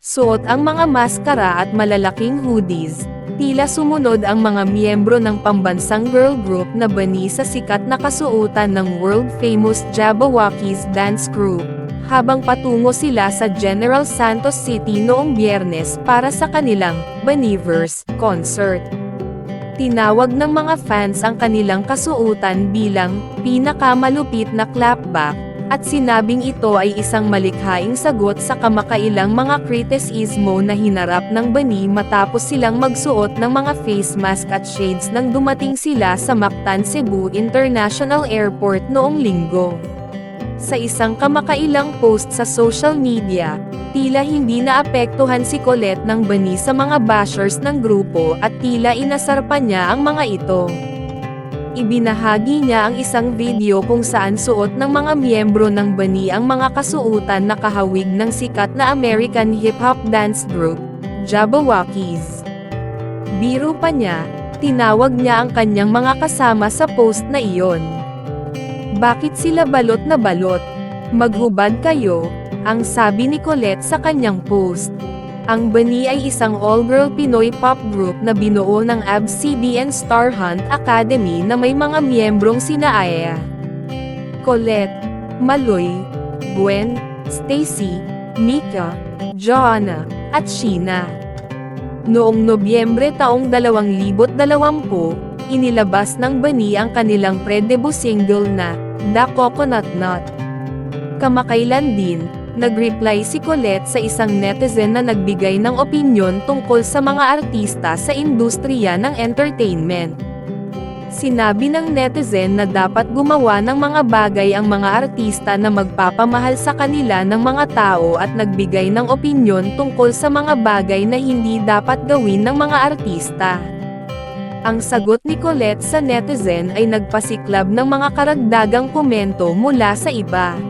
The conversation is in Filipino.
Suot ang mga maskara at malalaking hoodies. Tila sumunod ang mga miyembro ng pambansang girl group na bani sa sikat na kasuotan ng world-famous Jabberwockies dance group, habang patungo sila sa General Santos City noong biyernes para sa kanilang Baniverse concert. Tinawag ng mga fans ang kanilang kasuotan bilang pinakamalupit na clapback, at sinabing ito ay isang malikhaing sagot sa kamakailang mga kritisismo na hinarap ng bani matapos silang magsuot ng mga face mask at shades nang dumating sila sa Mactan Cebu International Airport noong linggo. Sa isang kamakailang post sa social media, tila hindi naapektuhan si Colette ng bani sa mga bashers ng grupo at tila inasar pa niya ang mga ito. Ibinahagi niya ang isang video kung saan suot ng mga miyembro ng bani ang mga kasuotan na kahawig ng sikat na American hip-hop dance group, Jabberwockies. Biro pa niya, tinawag niya ang kanyang mga kasama sa post na iyon. Bakit sila balot na balot? Maghubad kayo, ang sabi ni Colette sa kanyang post. Ang Bani ay isang all-girl Pinoy pop group na binuo ng ABS-CBN Star Hunt Academy na may mga miyembrong sina Aya, Colette, Maloy, Gwen, Stacy, Mika, Joanna, at Sheena. Noong Nobyembre taong 2020, inilabas ng Bani ang kanilang pre-debut single na, The Coconut Nut. Kamakailan din, nag-reply si Colette sa isang netizen na nagbigay ng opinyon tungkol sa mga artista sa industriya ng entertainment. Sinabi ng netizen na dapat gumawa ng mga bagay ang mga artista na magpapamahal sa kanila ng mga tao at nagbigay ng opinyon tungkol sa mga bagay na hindi dapat gawin ng mga artista. Ang sagot ni Colette sa netizen ay nagpasiklab ng mga karagdagang komento mula sa iba.